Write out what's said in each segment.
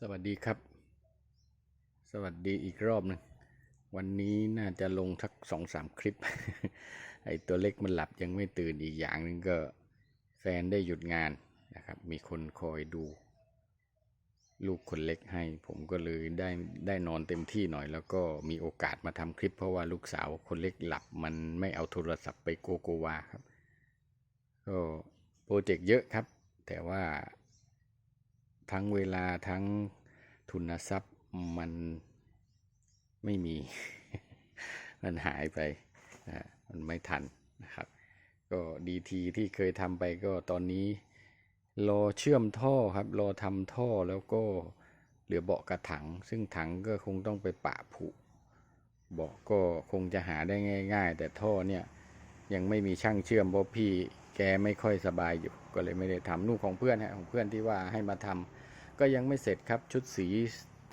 สวัสดีครับ สวัสดีอีกรอบหนึ่งวันนี้น่าจะลงทักสองสามคลิป ไอตัวเล็กมันหลับยังไม่ตื่นอีกอย่างหนึ่งก็แฟนได้หยุดงานนะครับ มีคนคอยดู ลูกคนเล็กให้ ผมก็เลยได้ได้นอนเต็มที่หน่อย แล้วก็มีโอกาสมาทำคลิป เพราะว่าลูกสาวคนเล็กหลับมันไม่เอาโทรศัพท์ไปโกโกวาครับ ก็โปรเจกต์เยอะครับ แต่ว่า ทั้งเวลาทั้งทุนทรัพย์มันไม่มี มันหายไปนะมันไม่ทันนะครับ ก็ดีทีที่เคยทำไปก็ตอนนี้ รอเชื่อมท่อครับรอทำท่อแล้วก็เหลือเบาะกระถัง ซึ่งถังก็คงต้องไปปะผุเบาะก็คงจะหาได้ง่าย ๆ แต่ท่อเนี่ยยังไม่มีช่างเชื่อมเพราะพี่แกไม่ค่อยสบายอยู่ ก็เลยไม่ได้ทำนู่นของเพื่อนฮะของเพื่อนที่ว่าให้มาทำ ก็ยังไม่เสร็จครับชุดสี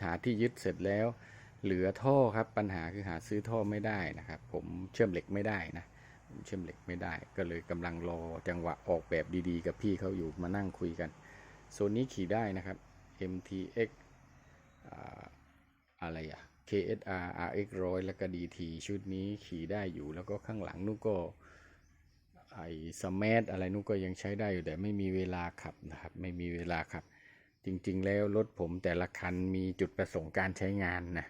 หาที่ยึดเสร็จแล้ว เหลือท่อครับปัญหาคือหาซื้อท่อไม่ได้นะครับ ผมเชื่อมเหล็กไม่ได้นะผมเชื่อมเหล็กไม่ได้ ก็เลยกำลังรอจังหวะออกแบบดีๆ กับพี่เขาอยู่มานั่งคุยกันโซนนี้ขี่ได้นะครับ MTX อ่าอะไรอะ KSR RX 100แล้วก็ DT ชุดนี้ขี่ได้อยู่แล้วก็ข้างหลังนู่ก็ไอสมาร์ทอะไรนู่ก็ยังใช้ได้อยู่แต่ไม่มีเวลาขับนะครับ ไม่มีเวลาขับ จริงๆ แล้วรถผมแต่ละคันมีจุดประสงค์การใช้งานนะ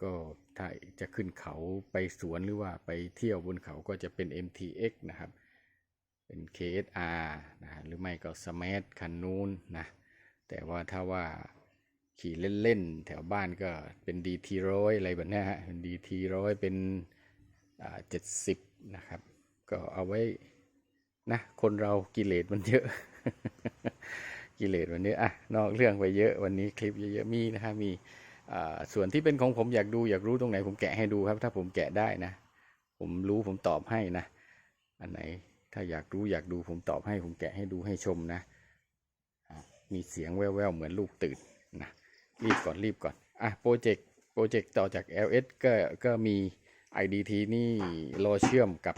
ก็ถ้าจะขึ้นเขาไปสวนหรือว่าไปเที่ยวบนเขาก็จะเป็น MTX นะครับ เป็น KSR นะหรือไม่ก็ Smart คันนู้นนะ แต่ว่าถ้าว่าขี่เล่นๆ แถวบ้านก็เป็น DT ร้อยอะไรแบบนี้ฮะเป็น DT ร้อยเป็นอ่า70นะครับ ก็เอาไว้นะ คนเรากิเลสมันเยอะ กิเลสวันนี้อะนอกเรื่องไปเยอะวันนี้คลิปเยอะๆมีนะฮะมีส่วนที่เป็นของผมอยากดูอยากรู้ตรงไหนผมแกะให้ดูครับ ถ้าผมแกะได้นะ ผมรู้ผมตอบให้นะ อันไหนถ้าอยากรู้อยากดูผมตอบให้ผมแกะให้ดูให้ชมนะ มีเสียงแว่วๆเหมือนลูกตื่นนะรีบก่อนรีบก่อนอะโปรเจกต์โปรเจกต์ต่อจาก LS ก็ก็มี IDT นี่รอเชื่อมกับ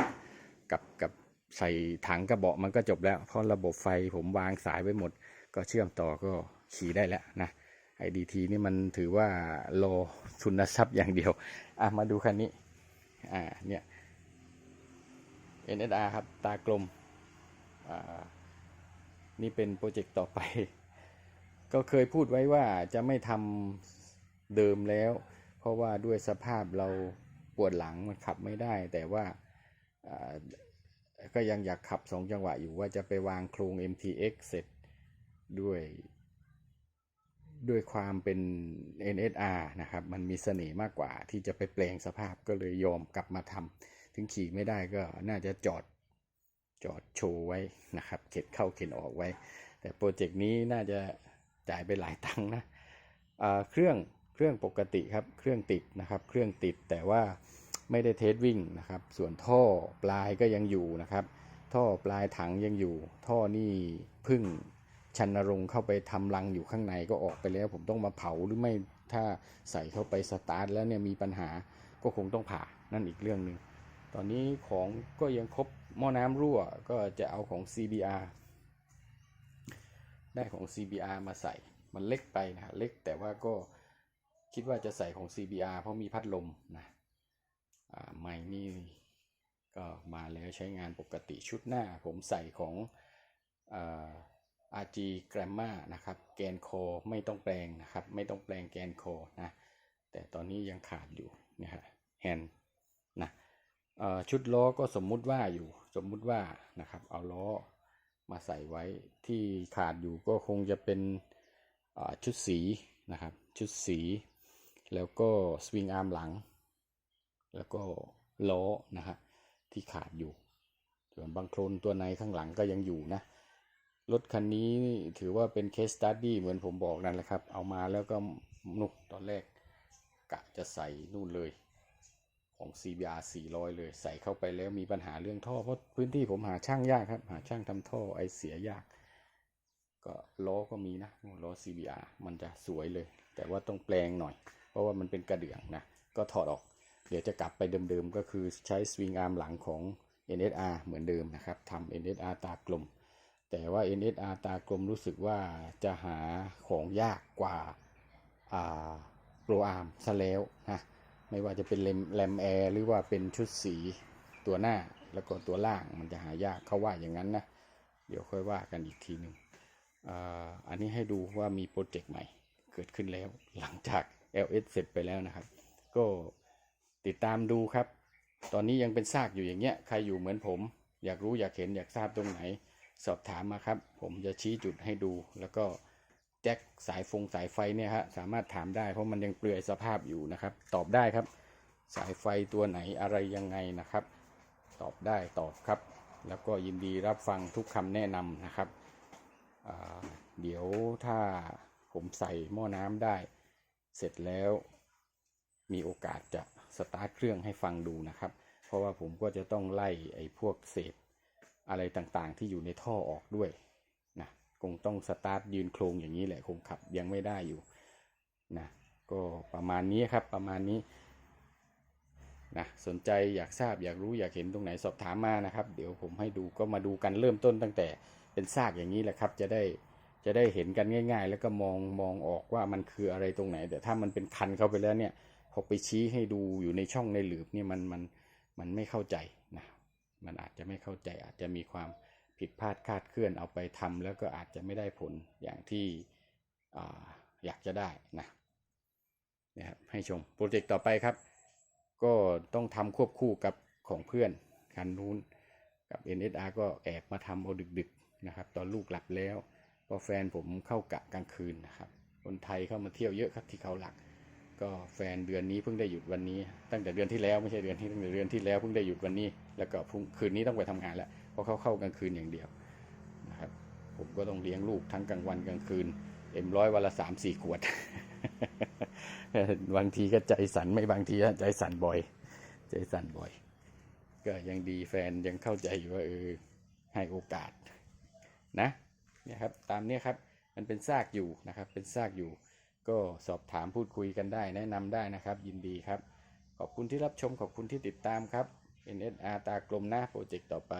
กับกับใส่ถังกระบอกมันก็จบแล้ว เพราะระบบไฟผมวางสายไว้หมด ก็เชื่อมต่อก็ขี่ได้แล้วนะ IDT นี่มันถือว่ารอทุนทรัพย์อย่างเดียว อะมาดูคันนี้ อ่าเนี่ย NSR ครับ ตากลม อ่า นี่เป็นโปรเจกต์ต่อไป ก็เคยพูดไว้ว่าจะไม่ทำเดิมแล้ว เพราะว่าด้วยสภาพเราปวดหลังมันขับไม่ได้ แต่ว่าอ่าก็ยังอยากขับสองจังหวะอยู่ว่าจะไปวางโครง MTX เสร็จ ด้วย ด้วยความเป็น NSR นะครับ มันมีเสน่ห์มากกว่า ที่จะไปแปลงสภาพก็เลยยอมกลับมาทำถึงขี่ไม่ได้ก็น่าจะจอดจอดโชว์ไว้นะครับ เข็นเข้าเข็นออกไว้ แต่โปรเจกต์นี้น่าจะจ่ายไปหลายตังค์นะเครื่องเครื่องปกติครับ เครื่องติดนะครับ เครื่องติดแต่ว่าไม่ได้เทสวิ่งนะครับ ส่วนท่อปลายก็ยังอยู่นะครับ ท่อปลายถังยังอยู่ ท่อนี่พึ่ง ชันรงเข้าไปทำรังอยู่ข้างในก็ออกไปแล้ว ผมต้องมาเผาหรือไม่ถ้าใส่เข้าไปสตาร์ทแล้วเนี่ยมีปัญหาก็คงต้องผ่านั่นอีกเรื่องหนึ่งตอนนี้ของก็ยังครบหม้อน้ำรั่วก็จะเอาของ CBR ได้ของ CBR มาใส่มันเล็กไปนะเล็กแต่ว่าก็คิดว่าจะใส่ของ CBR เพราะมีพัดลมนะอ่าไม่นี่ก็มาแล้วใช้งานปกติชุดหน้า ผมใส่ของอ RG Grammar นะครับ แกนโคไม่ต้องแปลงนะครับ ไม่ต้องแปลงแกนโคนะ แต่ตอนนี้ยังขาดอยู่นะฮะแฮนนะชุดล้อก็สมมุติว่าอยู่ สมมุติว่านะครับ เอาล้อมาใส่ไว้ที่ขาดอยู่ก็คงจะเป็นชุดสีนะครับ ชุดสี แล้วก็สวิงอาร์มหลัง แล้วก็ล้อนะฮะที่ขาดอยู่ ส่วนบางโครนตัวในข้างหลังก็ยังอยู่นะ รถคันนี้ถือว่าเป็นเคสตัดดี้เหมือนผมบอกนั่นแหละครับ เอามาแล้วก็นุกตอนแรกกะจะใส่นู่นเลย ของ CBR 400 เลย ใส่เข้าไปแล้วมีปัญหาเรื่องท่อ เพราะพื้นที่ผมหาช่างยากครับ หาช่างทำท่อไอเสียยาก ก็ล้อก็มีนะล้อ CBR มันจะสวยเลย แต่ว่าต้องแปลงหน่อย เพราะว่ามันเป็นกระเดื่องนะ ก็ถอดออก เดี๋ยวจะกลับไปเดิมๆ ก็คือใช้สวิงอาร์มหลังของ NSR เหมือนเดิมนะครับทำ NSR ตากลม แต่ว่า NSR ตากลมรู้สึกว่าจะหาของยากกว่าโปรอาร์มซะแล้วนะไม่ว่าจะเป็นแรมแรมแอร์หรือว่าเป็นชุดสีตัวหน้าแล้วก็ตัวล่างมันจะหายากเขาว่าอย่างนั้นนะ เดี๋ยวค่อยว่ากันอีกทีหนึ่งออันนี้ให้ดูว่ามีโปรเจกต์ใหม่เกิดขึ้นแล้วหลังจาก LS เสร็จไปแล้วนะครับ ก็ติดตามดูครับ ตอนนี้ยังเป็นซากอยู่อย่างเงี้ย ใครอยู่เหมือนผม อยากรู้อยากเห็นอยากทราบตรงไหน สอบถามมาครับ ผมจะชี้จุดให้ดู แล้วก็แจ็คสายฟงสายไฟเนี่ยฮะสามารถถามได้เพราะมันยังเปลือยสภาพอยู่นะครับ ตอบได้ครับ สายไฟตัวไหนอะไรยังไงนะครับ ตอบได้ตอบครับ แล้วก็ยินดีรับฟังทุกคำแนะนำนะครับเดี๋ยวถ้าผมใส่หม้อน้ำได้ เสร็จแล้วมีโอกาสจะสตาร์ทเครื่องให้ฟังดูนะครับ เพราะว่าผมก็จะต้องไล่ไอ้พวกเศษ อะไรต่างๆ ที่อยู่ในท่อออกด้วยนะคงต้องสตาร์ทยืนโครงอย่างนี้แหละคงขับยังไม่ได้อยู่นะก็ประมาณนี้ครับประมาณนี้นะสนใจอยากทราบอยากรู้อยากเห็นตรงไหนสอบถามมานะครับ เดี๋ยวผมให้ดูก็มาดูกันเริ่มต้นตั้งแต่เป็นซากอย่างนี้แหละครับ จะได้จะได้เห็นกันง่าย ๆ แล้วก็มองมองออกว่ามันคืออะไรตรงไหน แต่ถ้ามันเป็นคันเข้าไปแล้วเนี่ยพอไปชี้ให้ดูอยู่ในช่องในหลืบเนี่ยมันมันมันไม่เข้าใจ มันอาจจะไม่เข้าใจอาจจะมีความผิดพลาดคาดเคลื่อนเอาไปทำแล้วก็อาจจะไม่ได้ผลอย่างที่อาอยากจะได้นะนะครับให้ชมโปรเจกต์ต่อไปครับ ก็ต้องทำควบคู่กับของเพื่อนคันนู้นกับ NSR ก็แอบมาทำเอาดึกๆนะครับ ตอนลูกหลับแล้วพอแฟนผมเข้ากะกลางคืนนะครับคนไทยเข้ามาเที่ยวเยอะครับที่เขาหลัก ก็แฟนเดือนนี้เพิ่งได้หยุดวันนี้ ตั้งแต่เดือนที่แล้วไม่ใช่เดือนที่ตั้งแต่เดือนที่แล้วเพิ่งได้หยุดวันนี้ แล้วก็พรุ่งคืนนี้ต้องไปทำงานแล้วเพราะเขาเข้ากลางคืนอย่างเดียวนะครับ ผมก็ต้องเลี้ยงลูกทั้งกลางวันกลางคืนเอ็มร้อยวันละสามสี่ขวดบางทีก็ใจสั่นไม่บางทีก็ใจสั่นบ่อย ใจสั่นบ่อย ก็ยังดีแฟนยังเข้าใจอยู่ว่าเออให้โอกาสนะเนี่ยครับตามเนี้ยครับมันเป็นซากอยู่นะครับเป็นซากอยู่ ก็สอบถามพูดคุยกันได้แนะนำได้นะครับ ยินดีครับ ขอบคุณที่รับชมขอบคุณที่ติดตามครับ NSR ตากลมนะโปรเจกต์ต่อไป